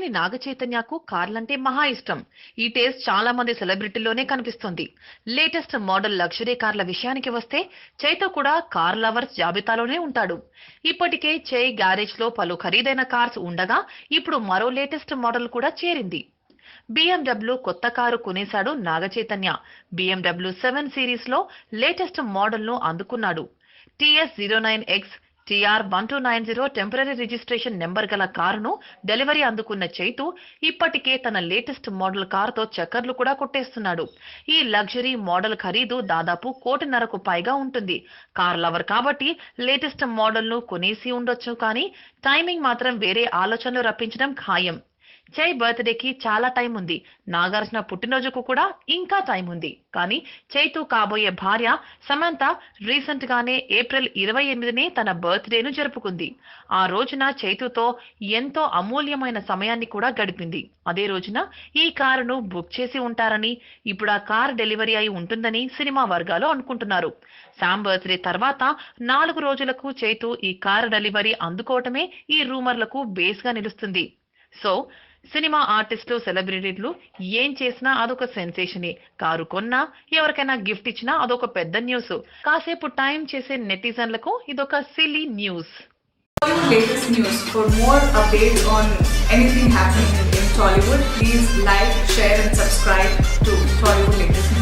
అక్కినేని నాగచైతన్యకు కార్లంటే మహా ఇష్టం. ఈ టేస్ట్ చాలా మంది సెలబ్రిటీల్లోనే కనిపిస్తుంది. లేటెస్ట్ మోడల్ లగ్జరీ కార్ల విషయానికి వస్తే చైతో కూడా కార్ లవర్స్ జాబితాలోనే ఉంటాడు. ఇప్పటికే చై గ్యారేజ్లో పలు ఖరీదైన కార్స్ ఉండగా ఇప్పుడు మరో లేటెస్ట్ మోడల్ కూడా చేరింది. BMW కొత్త కారు కొనేశాడు నాగచైతన్య. చైతన్య సెవెన్ సిరీస్లో లేటెస్ట్ మోడల్ను అందుకున్నాడు TS zero nine X TR one two nine zero temporary registration number గల కారును డెలివరీ అందుకున్న చైతు ఇప్పటికే తన లేటెస్ట్ మోడల్ కారుతో చక్కర్లు కూడా కొట్టేస్తున్నాడు. ఈ లగ్జరీ మోడల్ ఖరీదు దాదాపు కోటిన్నరకు పైగా ఉంటుంది. కార్ లవర్ కాబట్టి లేటెస్ట్ మోడల్ను కొనేసి ఉండొచ్చు కానీ టైమింగ్ మాత్రం వేరే ఆలోచనలు రప్పించడం ఖాయం. చై బర్త్డేకి చాలా టైం ఉంది. నాగార్జున పుట్టినరోజుకు కూడా ఇంకా టైం ఉంది. కానీ చైతు కాబోయే భార్య సమంత రీసెంట్ గానే ఏప్రిల్ ఇరవై ఎనిమిదినే తన బర్త్డేను జరుపుకుంది. ఆ రోజున చైతుతో ఎంతో అమూల్యమైన సమయాన్ని కూడా గడిపింది. అదే రోజున ఈ కారును బుక్ చేసి ఉంటారని ఇప్పుడు ఆ కార్ డెలివరీ అయి ఉంటుందని సినిమా వర్గాలు అనుకుంటున్నారు. శామ్ బర్త్డే తర్వాత నాలుగు రోజులకు చైతు ఈ కారు డెలివరీ అందుకోవటమే ఈ రూమర్లకు బేస్గా నిలుస్తుంది. సో సినిమా ఆర్టిస్టులు సెలబ్రిటీలు ఏం చేసినా అదొక సెన్సేషనే. కారు కొన్నా ఎవరికైనా గిఫ్ట్ ఇచ్చినా అదొక పెద్ద న్యూస్. కాసేపు టైం చేసే నెటిజన్లకు ఇదొక silly news. News update on anything happening in Tollywood please to Tollywood latest